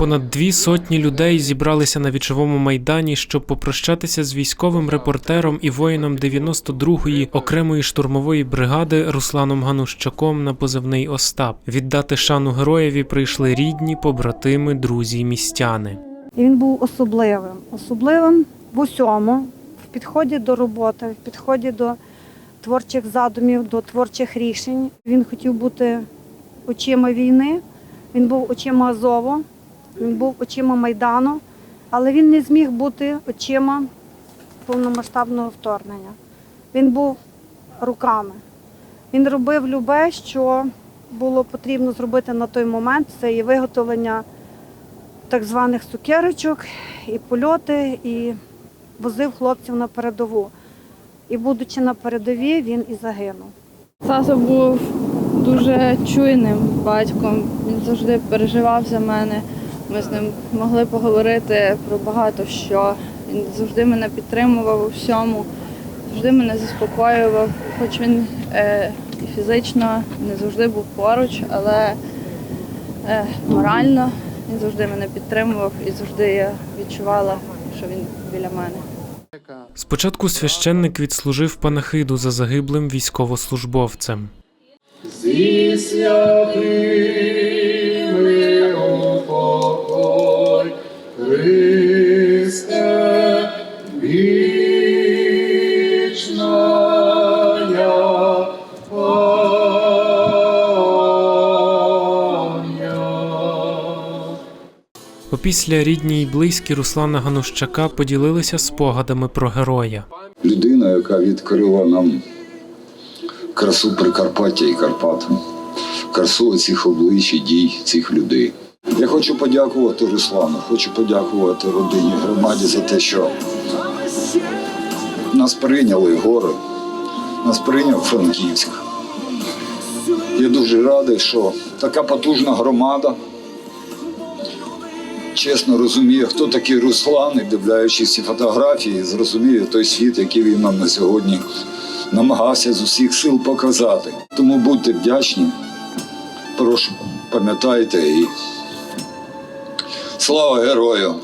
Понад дві сотні людей зібралися на вічовому майдані, щоб попрощатися з військовим репортером і воїном 92-ї окремої штурмової бригади Русланом Ганущаком на позивний Остап. Віддати шану героєві прийшли рідні, побратими, друзі й містяни. І він був особливим. Особливим в усьому, в підході до роботи, в підході до творчих задумів, до творчих рішень. Він хотів бути очима війни, він був очима Азову, він був очима Майдану, але він не зміг бути очима повномасштабного вторгнення. Він був руками. Він робив любе, що було потрібно зробити на той момент. Це і виготовлення так званих цукерочок, і польоти, і возив хлопців на передову. І будучи на передовій, він і загинув. Тато був дуже чуйним батьком. Він завжди переживав за мене. Ми з ним могли поговорити про багато що. Він завжди мене підтримував у всьому, завжди мене заспокоював, хоч він е, і фізично не завжди був поруч, але е, морально він завжди мене підтримував і завжди я відчувала, що він біля мене. Спочатку священник відслужив панахиду за загиблим військовослужбовцем. Зі святими Христе, вічная. Опісля рідні й близькі Руслана Ганущака поділилися спогадами про героя. людина, яка відкрила нам красу Прикарпаття і Карпат, красу цих облич і дій цих людей. Я хочу подякувати Руслану, хочу подякувати родині, громаді за те, що нас прийняли гори, нас прийняв Франківськ. Я дуже радий, що така потужна громада чесно розуміє, хто такий Руслан, і дивлячись ці фотографії, зрозуміє той світ, який він нам на сьогодні намагався з усіх сил показати. Тому будьте вдячні, прошу, пам'ятайте і слава герою!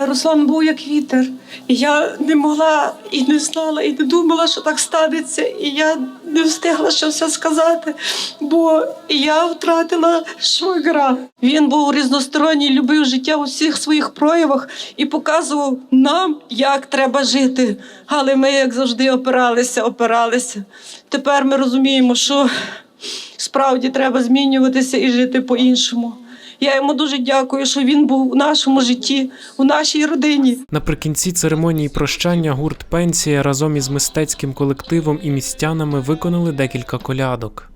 Руслан був як вітер, я не могла і не знала, і не думала, що так станеться. І я не встигла ще все сказати, бо я втратила швагра. Він був різносторонній, любив життя у всіх своїх проявах і показував нам, як треба жити. Але ми, як завжди, опиралися, опиралися. Тепер ми розуміємо, що справді треба змінюватися і жити по-іншому. Я йому дуже дякую, що він був у нашому житті, у нашій родині. Наприкінці церемонії прощання гурт Пенсія разом із мистецьким колективом і містянами виконали декілька колядок.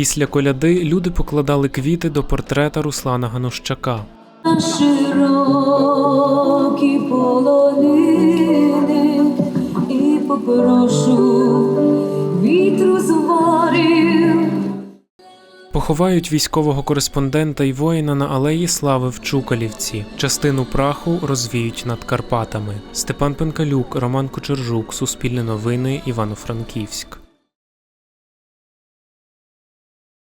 Після коляди люди покладали квіти до портрета Руслана Ганущака. широкі полонини і попрошу вітру зварив. Поховають військового кореспондента і воїна на алеї Слави в Чукалівці. Частину праху розвіють над Карпатами. Степан Пенкалюк, Роман Кочержук, Суспільне новини, Івано-Франківськ.